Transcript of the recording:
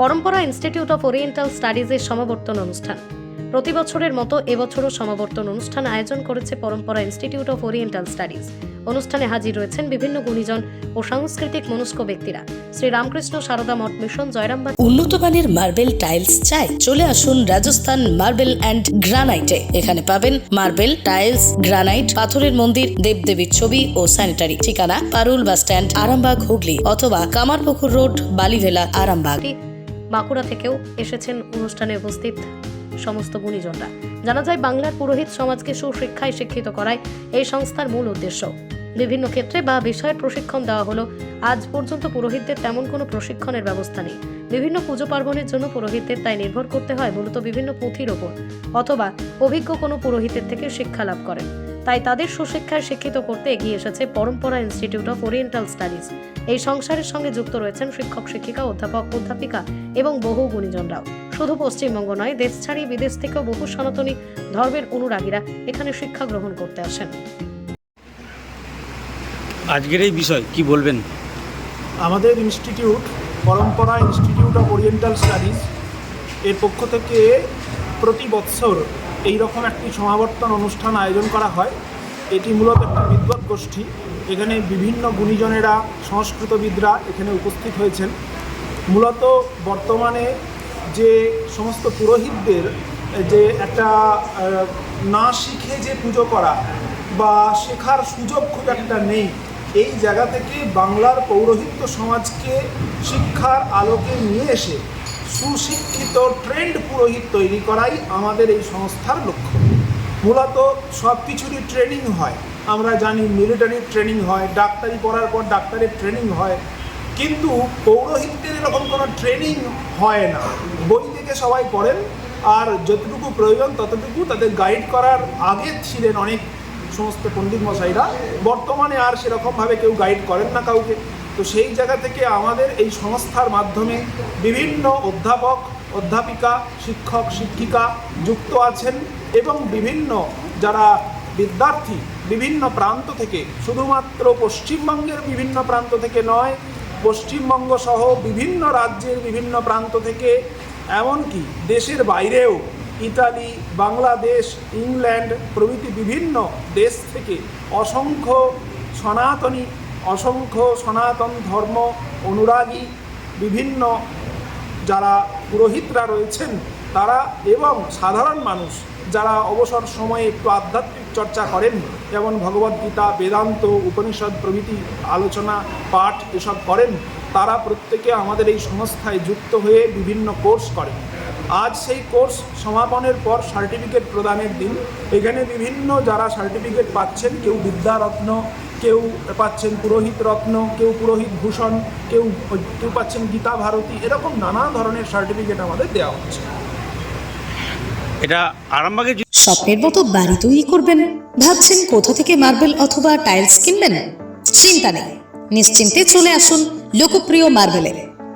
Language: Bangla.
পরম্পরা ইনস্টিটিউট অফ ওরিয়েন্টাল স্টাডিজের সমাবর্তন অনুষ্ঠান। প্রতি বছরের মতো এবছরও সমাবর্তন অনুষ্ঠান আয়োজন করেছে পরম্পরা ইনস্টিটিউট অফ ওরিয়েন্টাল স্টাডিজ অনুষ্ঠানে হাজির রয়েছেন বিভিন্ন গুণীজন ও সাংস্কৃতিক মনস্ক ব্যক্তিরা। শ্রী রামকৃষ্ণ সারদা মঠ মিশন জয়রামবাগ। উন্নত মানের মার্বেল টাইলস চাই। চলে আসুন রাজস্থান মার্বেল অ্যান্ড গ্রানাইটে। এখানে পাবেন মার্বেল, টাইলস, গ্রানাইট, পাথরের মন্দির, দেবদেবীর ছবি ও স্যানিটারি ঠিকানা পারুল বাস স্ট্যান্ড, আরামবাগ হুগলি অথবা কামারপুকুর রোড, বালিভেলা, আরামবাগ। বাঁকুড়া থেকেও এসেছেন অনুষ্ঠানে উপস্থিত সমস্ত গুণীজনরা। জানা যায়, বাংলার পুরোহিত সমাজকে সুশিক্ষায় শিক্ষিত করায় এই সংস্থার মূল উদ্দেশ্য। বিভিন্ন ক্ষেত্রে বা বিষয়ের প্রশিক্ষণ দেওয়া হলো। আজ পর্যন্ত পুরোহিতদের তেমন কোনো প্রশিক্ষণের ব্যবস্থা নেই। বিভিন্ন পুজো পার্বণের জন্য পুরোহিতদের তাই নির্ভর করতে হয় মূলত বিভিন্ন পুঁথির ওপর, অথবা অভিজ্ঞ কোনো পুরোহিতের থেকে শিক্ষা লাভ করেন। তাই তাদের সুশিক্ষায় শিক্ষিত করতে এগিয়ে এসেছে পরম্পরা ইনস্টিটিউট অফ ওরিয়েন্টাল স্টাডিজ। এই সংসারের সঙ্গে যুক্ত রয়েছেন শিক্ষক, শিক্ষিকা, অধ্যাপক, অধ্যাপিকা এবং বহু গুণীজনরাও। শুধু পশ্চিমবঙ্গ নয়, দেশ ছাড়িয়ে বিদেশ থেকেও বহু সনাতনী ধর্মের অনুরাগীরা এখানে শিক্ষা গ্রহণ করতে আসেন। আজকের এই বিষয়, কি বলবেন? আমাদের ইনস্টিটিউট, পরম্পরা ইনস্টিটিউট অফ ওরিয়েন্টাল স্টাডিজ, এর পক্ষ থেকে প্রতি বৎসর এই রকম একটি সমাবর্তন অনুষ্ঠান আয়োজন করা হয়। এটি মূলত একটি বিদ্বৎ গোষ্ঠী। এখানে বিভিন্ন গুণীজনেরা, সংস্কৃতবিদরা এখানে উপস্থিত হয়েছেন। মূলত বর্তমানে যে সমস্ত পুরোহিতদের, যে একটা না শিখে যে পুজো করা বা শেখার সুযোগ খুব একটা নেই এই জায়গা থেকে বাংলার পৌরোহিত্য সমাজকে শিক্ষার আলোকে নিয়ে এসে সুশিক্ষিত ট্রেন্ড পুরোহিত তৈরি করাই আমাদের এই সংস্থার লক্ষ্য। মূলত সব কিছুরই ট্রেনিং হয়। আমরা জানি মিলিটারি ট্রেনিং হয়, ডাক্তারি পড়ার পর ডাক্তারের ট্রেনিং হয়। কিন্তু পৌরোহিত্যের এরকম কোনো ট্রেনিং হয় না। বই থেকে সবাই পড়েন, আর যতটুকু প্রয়োজন ততটুকু তাদের গাইড করার আগে ছিলেন অনেক সমস্ত পণ্ডিত মশাইরা। বর্তমানে আর সেরকমভাবে কেউ গাইড করেন না কাউকে। তো সেই জায়গা থেকে আমাদের এই সংস্থার মাধ্যমে বিভিন্ন অধ্যাপক, অধ্যাপিকা, শিক্ষক, শিক্ষিকা যুক্ত আছেন এবং বিভিন্ন যারা বিদ্যার্থী বিভিন্ন প্রান্ত থেকে, শুধুমাত্র পশ্চিমবঙ্গের বিভিন্ন প্রান্ত থেকে নয়, পশ্চিমবঙ্গ সহ বিভিন্ন রাজ্যের বিভিন্ন প্রান্ত থেকে, এমনকি দেশের বাইরেও ইতালি, বাংলাদেশ, ইংল্যান্ড প্রভৃতি বিভিন্ন দেশ থেকে অসংখ্য সনাতনী, অসংখ্য সনাতন ধর্ম অনুরাগী বিভিন্ন যারা পুরোহিতরা রয়েছেন, তারা এবং সাধারণ মানুষ যারা অবসর সময়ে একটু আধ্যাত্মিক চর্চা করেন, যেমন ভগবদ্গীতা বেদান্ত, উপনিষদ প্রভৃতি আলোচনা, পাঠ এসব করেন, তারা প্রত্যেকে আমাদের এই সংস্থায় যুক্ত হয়ে বিভিন্ন কোর্স করেন। আজ সেই কোর্স সমাপনের পর সার্টিফিকেট প্রদানের দিন। এখানে বিভিন্ন যারা সার্টিফিকেট পাচ্ছেন কেউ বিদ্যারত্ন কেউ পাচ্ছেন পুরোহিত রত্ন কেউ পুরোহিত ভূষণ কেউ কেউ পাচ্ছেন গীতা ভারতী এরকম নানা ধরনের সার্টিফিকেট আমাদের দেওয়া হচ্ছে। এটা আরামবাগে স্বপ্নের মতো বাড়ি তৈরি করবেন ভাবছেন কোথা থেকে মার্বেল অথবা টাইলস কিনবেন? চিন্তা নেই নিশ্চিন্তে চলে আসুন লোকপ্রিয় মার্বেলে